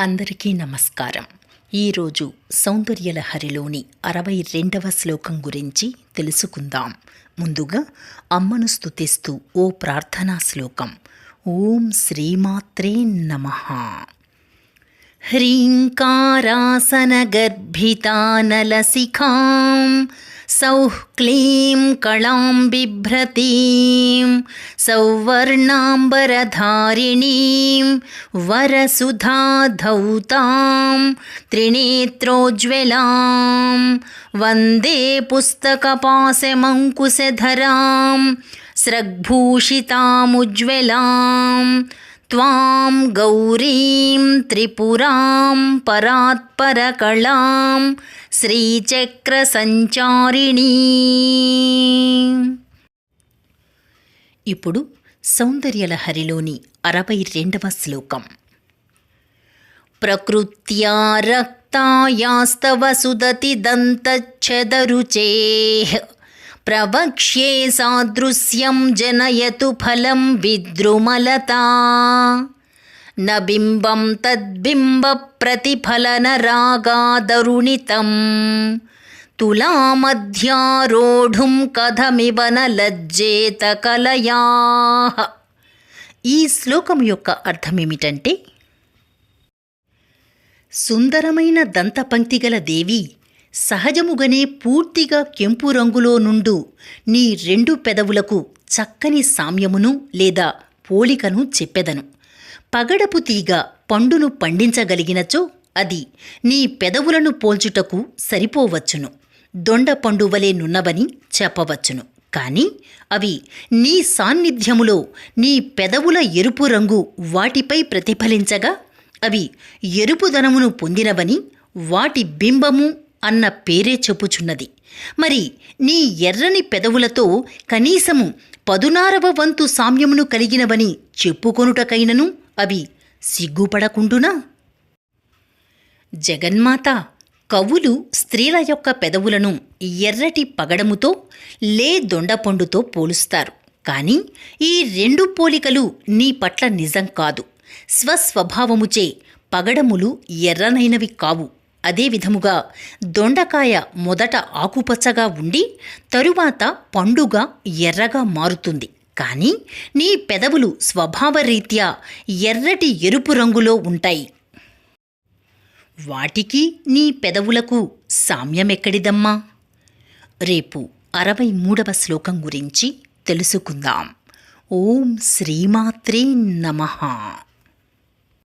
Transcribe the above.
అందరికీ నమస్కారం. ఈరోజు సౌందర్యలహరిలోని అరవై రెండవ శ్లోకం గురించి తెలుసుకుందాం. ముందుగా అమ్మను స్థుతిస్తూ ఓ ప్రార్థనా శ్లోకం. ఓం శ్రీమాత్రే నమ. హ్రీంకారాసనగర్భితానలసిఖాం. सौः क्लीं कलां बिभ्रतीं सौवर्णाम्बरधारिणीं वरसुधाधौतां त्रिनेत्रोज्ज्वलां वन्दे पुस्तकपाशमङ्कुशधरां स्रग्भूषितामुज्ज्वलां त्वां गौरीं त्रिपुरां परात्परकलां శ్రీచక్రసంచారిణీ ఇప్పుడు సౌందర్యలహరిలోని అరవై రెండవ శ్లోకం ప్రకృత్యా రక్తాయాస్తవ సుదతి దంతచ్చదరుచేః ప్రవక్ష్యే సాదృశ్యం జనయతు ఫలం విద్రుమలతా. నబింబం తద్బింబ ప్రతిఫలనరాగాదరుణితం. తులామధ్యారోఢుం కథమివ లజ్జేత కలయా. ఈ శ్లోకం యొక్క అర్థమేమిటంటే సుందరమైన దంతపంక్తిగల దేవి సహజముగనే పూర్తిగా కెంపు రంగులో నుండు నీ రెండు పెదవులకు చక్కని సామ్యమును లేదా పోలికను చెప్పెదను. పగడపు తీగ పండును పండించగలిగినచో అది నీ పెదవులను పోల్చుటకు సరిపోవచ్చును. దొండ పండువలే నున్నవని చెప్పవచ్చును. కాని అవి నీ సాన్నిధ్యములో నీ పెదవుల ఎరుపు రంగు వాటిపై ప్రతిఫలించగా అవి ఎరుపుదనమును పొందినవని వాటి బింబము అన్న పేరే చెప్పుచున్నది. మరి నీ ఎర్రని పెదవులతో కనీసము పదునారవ వంతు సామ్యమును కలిగినవని చెప్పుకొనుటకైనను అవి సిగ్గుపడకుండునా? జగన్మాత కవులు స్త్రీల యొక్క పెదవులను ఎర్రటి పగడముతో లే దొండపండుతో పోలుస్తారు. కానీ ఈ రెండు పోలికలు నీ పట్ల నిజం కాదు. స్వస్వభావముచే పగడములు ఎర్రనైనవి కావు. అదే విధముగా దొండకాయ మొదట ఆకుపచ్చగా ఉండి తరువాత పండుగ ఎర్రగా మారుతుంది. కానీ నీ పెదవులు స్వభావరీత్యా ఎర్రటి ఎరుపు రంగులో ఉంటాయి. వాటికి నీ పెదవులకు సామ్యమెక్కడిదమ్మా? రేపు అరవై మూడవ శ్లోకం గురించి తెలుసుకుందాం. ఓం శ్రీమాత్రే నమః.